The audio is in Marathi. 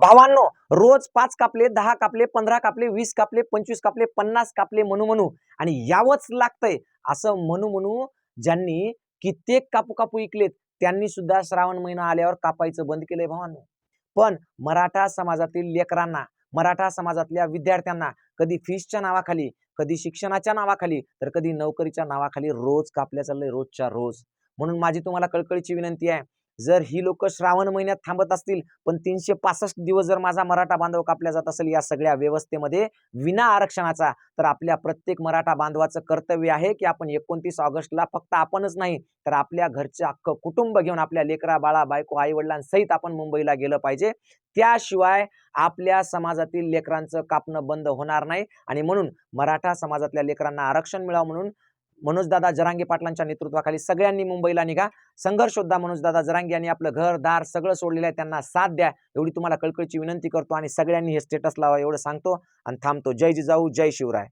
भावांनो रोज पाच कापले दहा कापले पंधरा कापले वीस कापले पंचवीस कापले पन्नास कापले म्हणू म्हणू. आणि यावंच लागतंय असं म्हणू म्हणू ज्यांनी कित्येक कापू कापू इकलेत त्यांनी सुद्धा श्रावण महिना आल्यावर कापायचं बंद केलंय भावांनो. पण मराठा समाजातील लेकरांना मराठा समाजातल्या विद्यार्थ्यांना कधी फीसच्या नावाखाली कधी शिक्षणाच्या नावाखाली तर कधी नोकरीच्या नावाखाली रोज कापल्या चाललंय रोजच्या रोज. म्हणून माझी तुम्हाला कळकळीची विनंती आहे जर ही लोक श्रावण महिन्यात थांबत असतील पण तीनशे पासष्ट दिवस जर माझा मराठा बांधव कापला जात असेल या सगळ्या व्यवस्थेमध्ये विना आरक्षणाचा तर आपल्या प्रत्येक मराठा बांधवाचं कर्तव्य आहे की आपण एकोणतीस ऑगस्टला फक्त आपणच नाही तर आपल्या घरचे अख्खं कुटुंब घेऊन आपल्या लेकरा बाळा बायको आई वडिलांसहित आपण मुंबईला गेलं पाहिजे. त्याशिवाय आपल्या समाजातील लेकरांचं कापणं बंद होणार नाही आणि म्हणून मराठा समाजातल्या लेकरांना आरक्षण मिळावं म्हणून मनोजदादा जरांगे पाटलांच्या नेतृत्वाखाली सगळ्यांनी मुंबईला निघा. संघर्षोद्धा मनोजदादा जरांगे यांनी आपलं घर दार सगळं सोडलेलं आहे. त्यांना साथ द्या. एवढी तुम्हाला कळकळीची विनंती करतो आणि सगळ्यांनी हे स्टेटस लावा एवढं सांगतो. आणि थांबतो. जय जिजाऊ जय शिवराय.